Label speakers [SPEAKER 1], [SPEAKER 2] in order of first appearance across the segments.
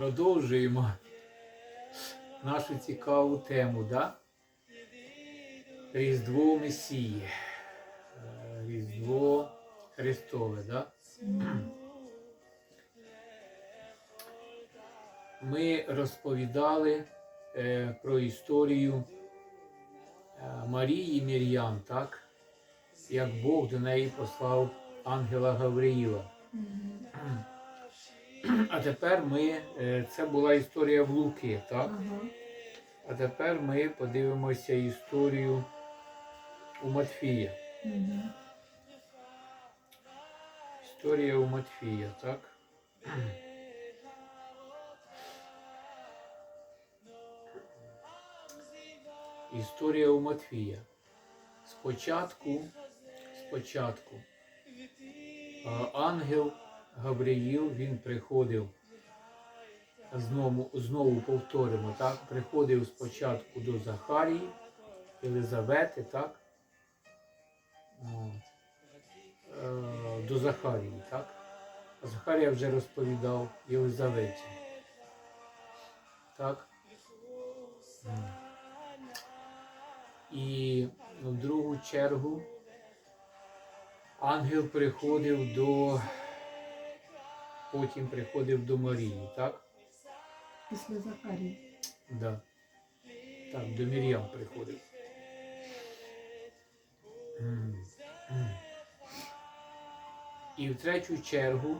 [SPEAKER 1] Продовжуємо нашу цікаву тему, да? Різдво Месії. Різдво Христове, да? Ми розповідали е, про історію е, Марії Мір'ян, так? Як Бог до неї послав ангела Гавриїла. А тепер ми, е, це була історія в Луки, так? А тепер ми подивимося історію у Матфія. Історія у Матфія, так? Історія у Матфія. Спочатку, спочатку, ангел Гавриїл, він приходив, знову, знову повторимо, так? Приходив спочатку до Захарії, Єлизавети, так? Е, До Захарії, так? А Захарія вже розповідав Єлизаветі. Так? І в другу чергу ангел приходив до, потім приходив до Марії, так?
[SPEAKER 2] Після Захарії.
[SPEAKER 1] Да. Так, до Мір'ям приходив. М, м. І в третю чергу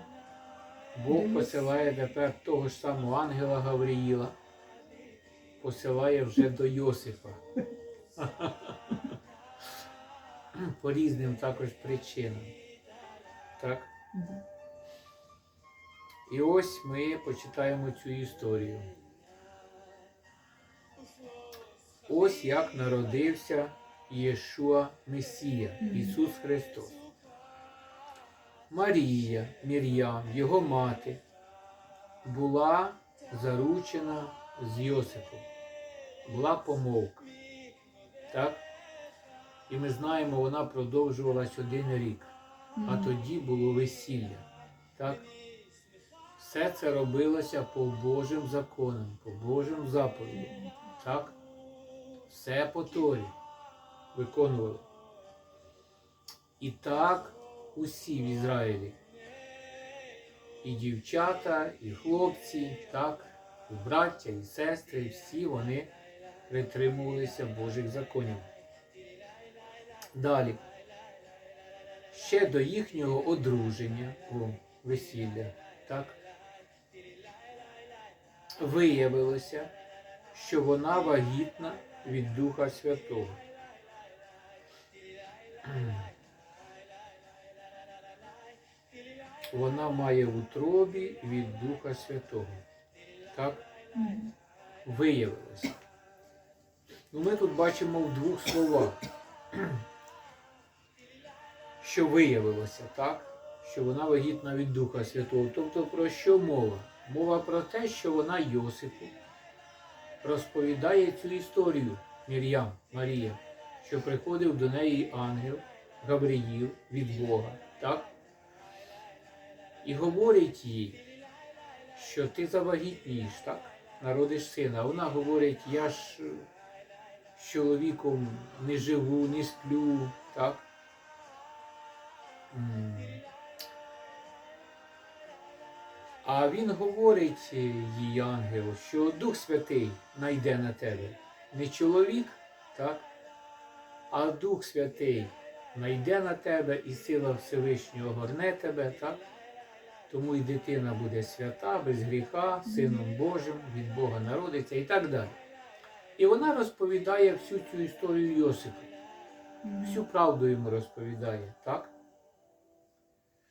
[SPEAKER 1] Бог посилає тепер того ж самого ангела Гавриїла, посилає вже до Йосипа. По різним також причинам. Так? І ось ми почитаємо цю історію. Ось як народився Єшуа Месія, Ісус Христос. Марія, Мір'ям, його мати, була заручена з Йосипом. Була помовка. Так? І ми знаємо, вона продовжувалась один рік а тоді було весілля. Так? Все це робилося по Божим законам, по Божим заповідям. Так? Все по Торі виконували. І так усі в Ізраїлі. І дівчата, і хлопці, так, і браття, і сестри, всі вони притримувалися Божих законів. Далі ще до їхнього одруження, о, весілля, так, виявилося, що вона вагітна від Духа Святого. Вона має в утробі від Духа Святого. Так? Виявилося. Ну, ми тут бачимо в двох словах, що виявилося, так? Що вона вагітна від Духа Святого. Тобто про що мова? Мова про те, що вона Йосипу розповідає цю історію Мір'ям, Марія, що приходив до неї ангел Гавриїл від Бога, так? І говорить їй, що ти завагітнієш, так? Народиш сина. Вона говорить, я ж е, з чоловіком не живу, не сплю, так? А він говорить е, їй ангел, що Дух Святий найде на тебе. Не чоловік, так? А Дух Святий найде на тебе і сила Всевишнього горне тебе, так? Тому і дитина буде свята, без гріха, Сином Божим, від Бога народиться і так далі. І вона розповідає всю цю історію Йосипу. Всю правду йому розповідає, так?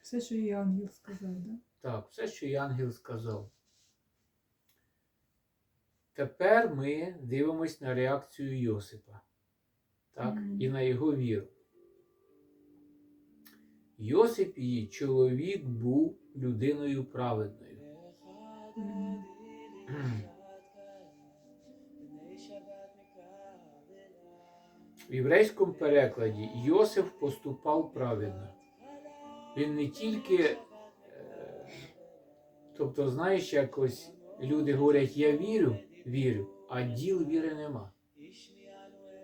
[SPEAKER 2] Все, що їй ангел сказав, да?
[SPEAKER 1] Так, все, що і ангел сказав. Тепер ми дивимось на реакцію Йосипа так,
[SPEAKER 2] Мгм.
[SPEAKER 1] і на його віру. Йосип, її чоловік, був людиною праведною.
[SPEAKER 2] Мгм.
[SPEAKER 1] В єврейському перекладі Йосиф поступав праведно. Він не тільки, е, тобто, знаєш, якось люди говорять, я вірю, вірю, а діл віри нема.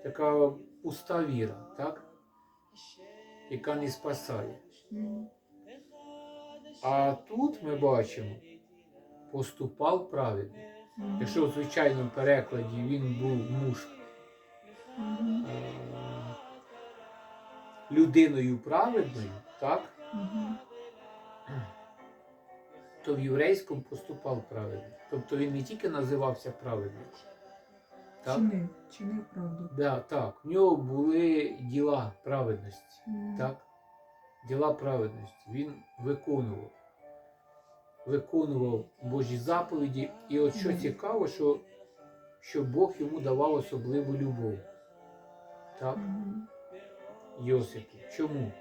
[SPEAKER 1] Така пуста віра, так? Яка не спасає. А тут ми бачимо, поступав праведно. Якщо в звичайному перекладі він був муж е, людиною праведною, так,
[SPEAKER 2] Мгм.
[SPEAKER 1] то в єврейському поступав праведно. Тобто він не тільки називався праведним, так,
[SPEAKER 2] Чинив, чинив правду.
[SPEAKER 1] да, так, в нього були діла праведності.
[SPEAKER 2] Мгм.
[SPEAKER 1] Так? Діла праведності. Він виконував. Виконував Божі заповіді. І от що
[SPEAKER 2] Мгм.
[SPEAKER 1] цікаво, що, що Бог йому давав особливу любов. Так?
[SPEAKER 2] Мгм.
[SPEAKER 1] Йосипу. Чому?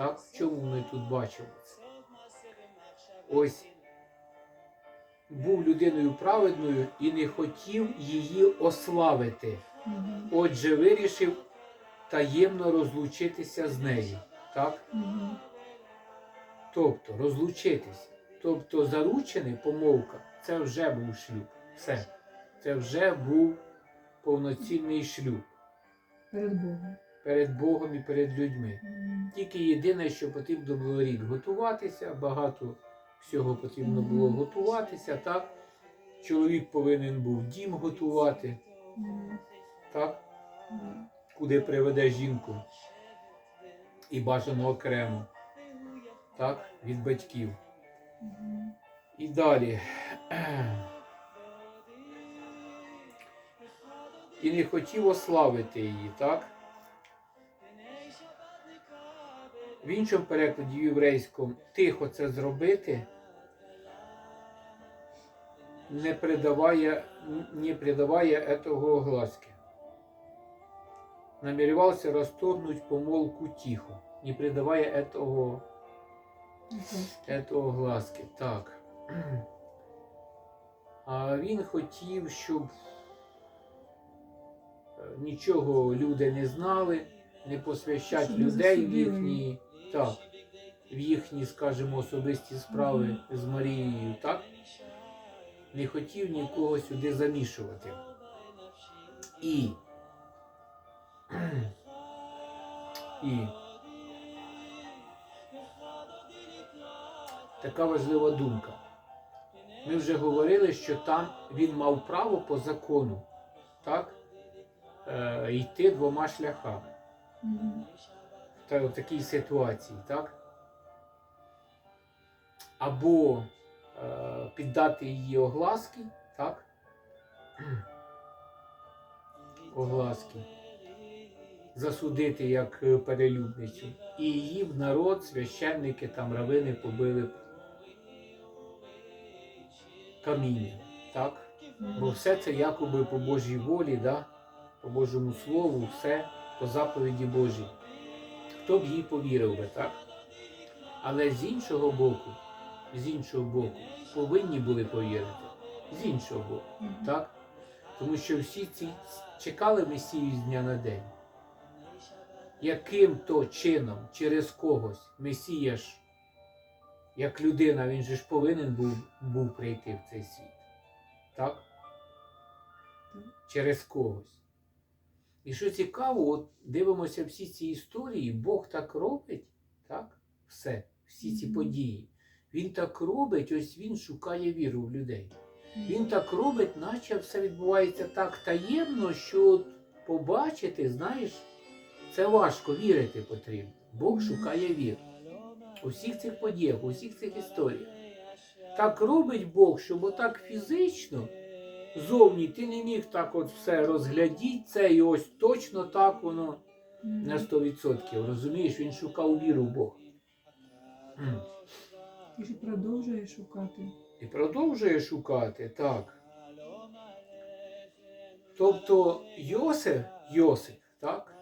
[SPEAKER 1] Так? Чому ми тут бачимо це? Ось був людиною праведною і не хотів її ославити.
[SPEAKER 2] Мгм.
[SPEAKER 1] Отже, вирішив таємно розлучитися з нею. Так?
[SPEAKER 2] Мгм.
[SPEAKER 1] Тобто розлучитися. Тобто заручений помовка це вже був шлюб. Все. Це вже був повноцінний шлюб
[SPEAKER 2] Перед Богом.
[SPEAKER 1] Перед Богом і перед людьми. Тільки єдине, що потрібно було рік готуватися, багато всього потрібно було готуватися, так? Чоловік повинен був дім готувати, так? Куди приведе жінку. І бажано окремо, так? Від батьків. І далі. І не хотів ославити її, так? В іншому перекладі єврейському тихо це зробити не придавая, не придавая этого огласки. Намеревался расторгнуть помолвку тихо, не придавая этого
[SPEAKER 2] Огласки.
[SPEAKER 1] этого глазки. Так. А він хотів, щоб е, нічого люди не знали, не посвящати
[SPEAKER 2] Щоб не
[SPEAKER 1] людей в
[SPEAKER 2] засудили
[SPEAKER 1] їхні, так, в їхні, скажімо, особисті справи з Марією, так? Не хотів нікого сюди замішувати. І. І. така важлива думка. Ми вже говорили, що там він мав право по закону так, е, йти двома шляхами
[SPEAKER 2] Мгм.
[SPEAKER 1] в та- в такій ситуації, так? Або е, піддати її огласки, так? Огласки. Засудити як е, перелюбницю. І її в народ, священники, там равини побили каміння. Так? Бо все це якоби по Божій волі, да? по Божому Слову, все по заповіді Божій. Хто б їй повірив би, так? Але з іншого боку, з іншого боку, повинні були повірити. З іншого боку,
[SPEAKER 2] Мгм.
[SPEAKER 1] так? Тому що всі ці чекали Месію з дня на день. Яким то чином, через когось, Месія ж, як людина, він же ж повинен був, був прийти в цей світ. Так. Через когось. І що цікаво, от дивимося всі ці історії, Бог так робить, так? Все, всі ці події. Він так робить, ось він шукає віру в людей. Він так робить, наче все відбувається так таємно, що побачити, знаєш, це важко вірити потрібно. Бог шукає віру. У всіх цих подіях, у всіх цих історіях. Так робить Бог, щоб отак фізично зовні ти не міг так от все розглядіти, це і ось точно так воно на 100%. Розумієш, він шукав віру в Бога.
[SPEAKER 2] І продовжує шукати.
[SPEAKER 1] І продовжує шукати, так. Тобто Йосиф, Йосип, так?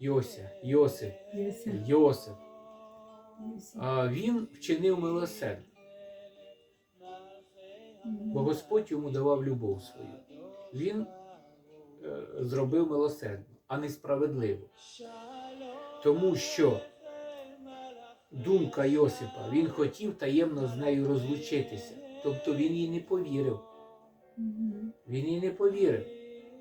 [SPEAKER 1] Йося. Йосип,
[SPEAKER 2] Єся.
[SPEAKER 1] а він вчинив милосердя. Бо Господь йому давав любов свою. Він е, зробив милосердно, а не справедливо. Тому що думка Йосипа, він хотів таємно з нею розлучитися. Тобто він їй не повірив. Він їй не повірив.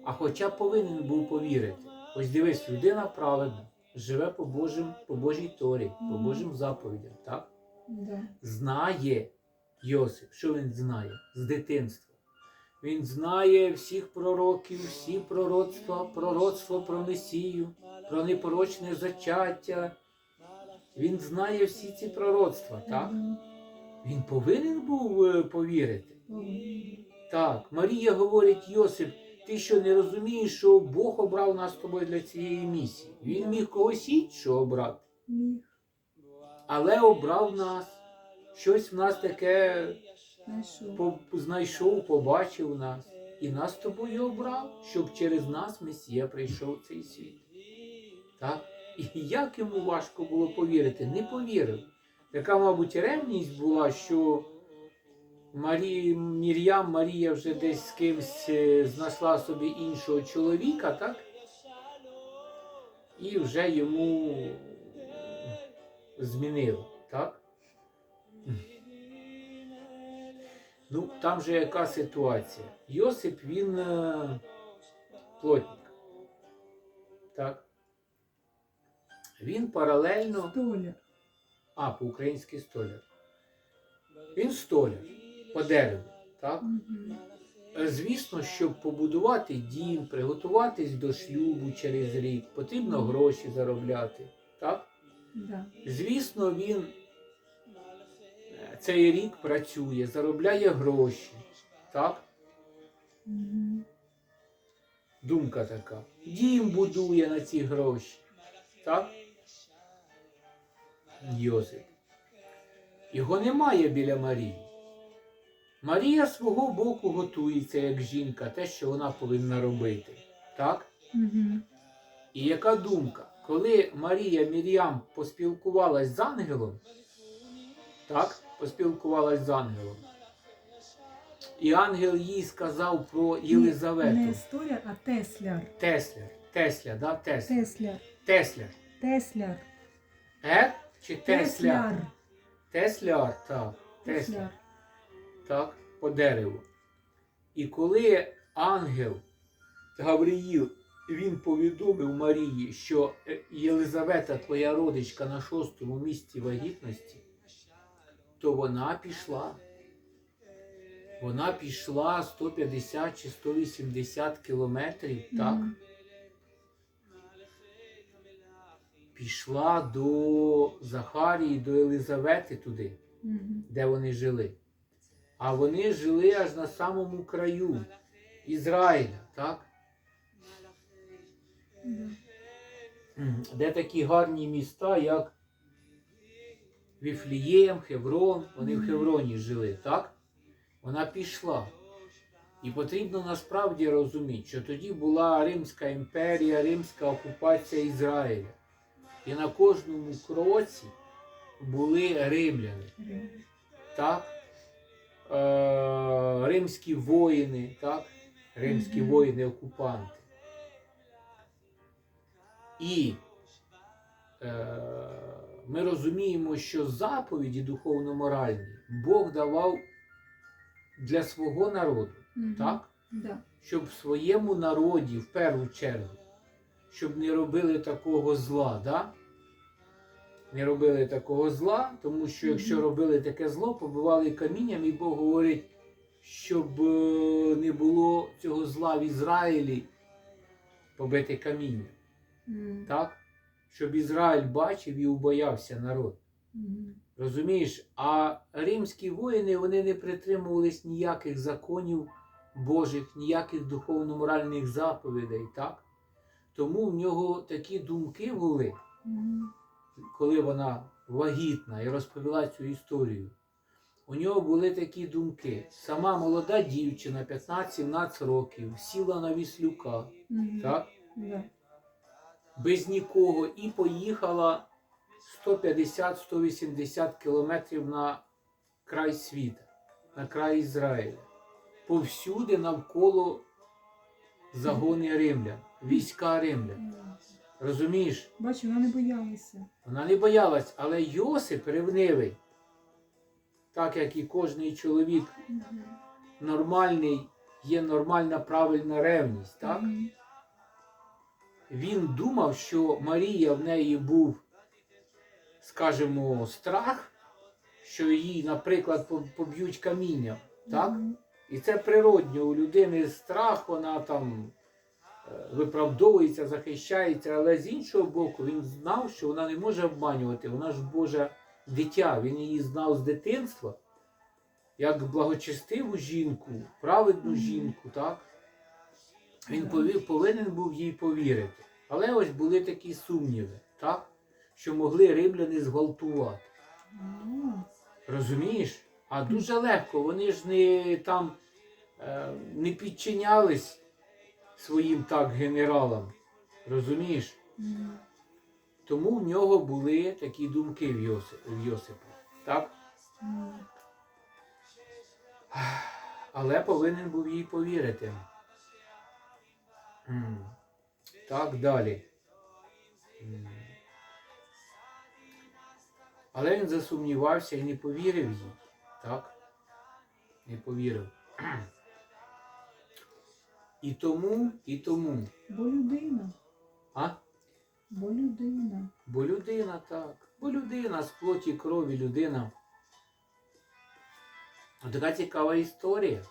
[SPEAKER 1] А хоча повинен був повірити. Ось дивись, людина праведна, живе по, Божим, по Божій Торі, по Божим заповідям, так?
[SPEAKER 2] Да.
[SPEAKER 1] Знає Йосип, що він знає з дитинства. Він знає всіх пророків, всі пророцтва, пророцтво про Месію, про непорочне зачаття. Він знає всі ці пророцтва, так? Він повинен був е, повірити. Так, Марія говорить Йосип, ти що не розумієш, що Бог обрав нас з тобою для цієї місії. Він міг когось іншого обрати, але обрав нас. Щось в нас таке
[SPEAKER 2] Знайшов.
[SPEAKER 1] по- знайшов, побачив нас. І нас тобою обрав, щоб через нас Месія прийшов в цей світ. Так? І як йому важко було повірити? Не повірив. Така, мабуть, ревність була, що Марі... Мір'ям Марія вже десь з кимсь е, знайшла собі іншого чоловіка, так? І вже йому змінила, так? Ну, там же яка ситуація? Йосип він е, плотник. Так. Він паралельно.
[SPEAKER 2] Столяр.
[SPEAKER 1] А, по-українськи столяр. Він столяр по дереву. Так? Звісно, щоб побудувати дім, приготуватись до шлюбу через рік, потрібно гроші заробляти. Так?
[SPEAKER 2] Да.
[SPEAKER 1] Звісно, він цей рік працює, заробляє гроші. Так? Думка така. Дім будує на ці гроші. Так? Йосип. Його немає біля Марії. Марія свого боку готується як жінка, те, що вона повинна робити. Так?
[SPEAKER 2] Мгм.
[SPEAKER 1] І яка думка? Коли Марія Мір'ям поспілкувалась з ангелом, так, поспілкувалась з ангелом, і ангел їй сказав про Єлизавету.
[SPEAKER 2] Не столяр, а тесляр.
[SPEAKER 1] Тесля, Тесля, да, Тесля.
[SPEAKER 2] Тесляр.
[SPEAKER 1] Тесля.
[SPEAKER 2] Тесляр.
[SPEAKER 1] Е? Чи Тесля?
[SPEAKER 2] Тесляр.
[SPEAKER 1] Тесляр, так. Тесля.
[SPEAKER 2] Тесляр.
[SPEAKER 1] Так, по дереву. І коли ангел Гавриїл, він повідомив Марії, що е, Єлизавета, твоя родичка на шостому місці вагітності, то вона пішла. Вона пішла 150 чи 180 кілометрів, так?
[SPEAKER 2] Мгм.
[SPEAKER 1] Пішла до Захарії, до Єлизавети туди.
[SPEAKER 2] Мгм.
[SPEAKER 1] де вони жили. А вони жили аж на самому краю Ізраїля, так?
[SPEAKER 2] Да.
[SPEAKER 1] Мгм. Де такі гарні міста, як Віфлієм, Хеврон, вони в Хевроні жили, так? Вона пішла. І потрібно насправді розуміти, що тоді була Римська імперія, Римська окупація Ізраїля. І на кожному кроці були римляни. Так? Е, римські воїни, так? Римські воїни-окупанти. І е, ми розуміємо, що заповіді духовно-моральні Бог давав для свого народу,
[SPEAKER 2] Мгм.
[SPEAKER 1] так?
[SPEAKER 2] Да.
[SPEAKER 1] Щоб в своєму народі, в першу чергу, щоб не робили такого зла, да? не робили такого зла, тому що якщо робили таке зло, побивали камінням, і Бог говорить, щоб е, не було цього зла в Ізраїлі, побити камінням.
[SPEAKER 2] Мгм.
[SPEAKER 1] Так? Щоб Ізраїль бачив і убоявся народ. Розумієш? А римські воїни вони не притримувались ніяких законів Божих, ніяких духовно-моральних заповідей, так? Тому в нього такі думки були, коли вона вагітна і розповіла цю історію. У нього були такі думки. Сама молода дівчина, 15-17 років, сіла на віслюка,
[SPEAKER 2] Мгм.
[SPEAKER 1] так?
[SPEAKER 2] Да.
[SPEAKER 1] Без нікого і поїхала 150-180 кілометрів на край світа, на край Ізраїля. Повсюди навколо загони римлян, війська римлян. Розумієш?
[SPEAKER 2] Бачу, вона не боялася.
[SPEAKER 1] Вона не боялась, але Йосип ревнивий. так як і кожний чоловік нормальний, є нормальна правильна ревність, так? Він думав, що Марія в неї був, скажімо, страх, що її, наприклад, поб'ють камінням. Так? І це природньо. У людини страх, вона там е, виправдовується, захищається, але з іншого боку, він знав, що вона не може обманювати. Вона ж Боже дитя. Він її знав з дитинства, як благочестиву жінку, праведну жінку, так? Він повинен був їй повірити. Але ось були такі сумніви, так? що могли римляни зґвалтувати. Розумієш? А дуже легко, вони ж не там е, не підчинялись своїм так генералам. Розумієш? Тому в нього були такі думки в, Йоси, в Йосипа. Так? Але повинен був їй повірити. Так далі. Але він засумнівався і не повірив їй. Так? Не повірив. І тому, і тому.
[SPEAKER 2] Бо людина,
[SPEAKER 1] А?
[SPEAKER 2] бо людина.
[SPEAKER 1] Бо людина так. Бо людина з плоті крові людина. Така цікава історія.